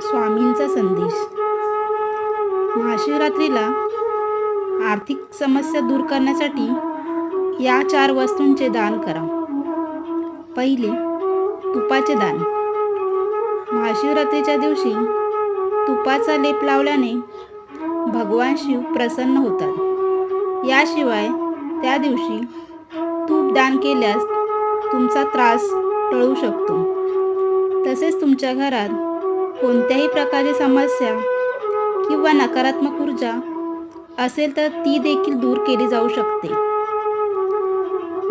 स्वामींचा संदेश. महाशिवरात्रीला आर्थिक समस्या दूर करण्यासाठी या चार वस्तूंचे दान करा. पहिले तुपाचे दान. महाशिवरात्रीच्या दिवशी तुपाचा लेप लावल्याने भगवान शिव प्रसन्न होतात. याशिवाय त्या दिवशी तूप दान केल्यास तुमचा त्रास टळू शकतो. तसेच तुमच्या घरात कोणत्याही प्रकारची समस्या किंवा नकारात्मक ऊर्जा असेल तर ती देखील दूर केली जाऊ शकते.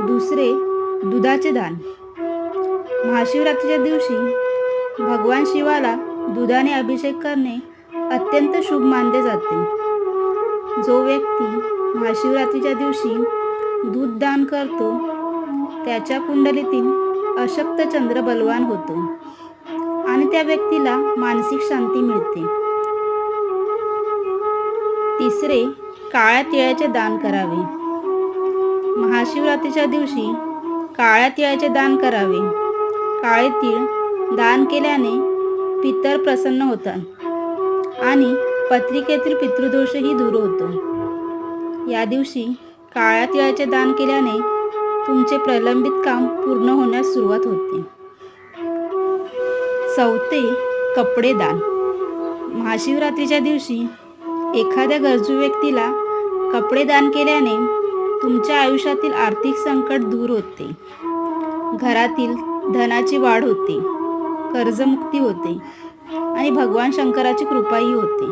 दुसरे दुधाचे दान. महाशिवरात्रीच्या दिवशी भगवान शिवाला दुधाने अभिषेक करणे अत्यंत शुभ मानले जाते. जो व्यक्ती महाशिवरात्रीच्या दिवशी दूध दान करतो त्याच्या कुंडलीतील अशक्त चंद्र बलवान होतो. त्या व्यक्तीला मानसिक शांती मिळते. तिसरे काळ्या तिळाचे दान करावे. महाशिवरात्रीच्या दिवशी काळ्या तिळाचे दान करावे. काळे तीळ दान केल्याने पितर प्रसन्न होतात आणि पत्रिकेतील पितृदोषही दूर होतो. या दिवशी काळ्या तिळाचे दान केल्याने तुमचे प्रलंबित काम पूर्ण होण्यास सुरुवात होते. चौथे कपडे दान. महाशिवरात्रीच्या दिवशी एखाद्या गरजू व्यक्तीला कपडे दान केल्याने तुमच्या आयुष्यातील आर्थिक संकट दूर होते. घरातील धनाची वाढ होते कर्जमुक्ती होते आणि भगवान शंकराची कृपाही होते.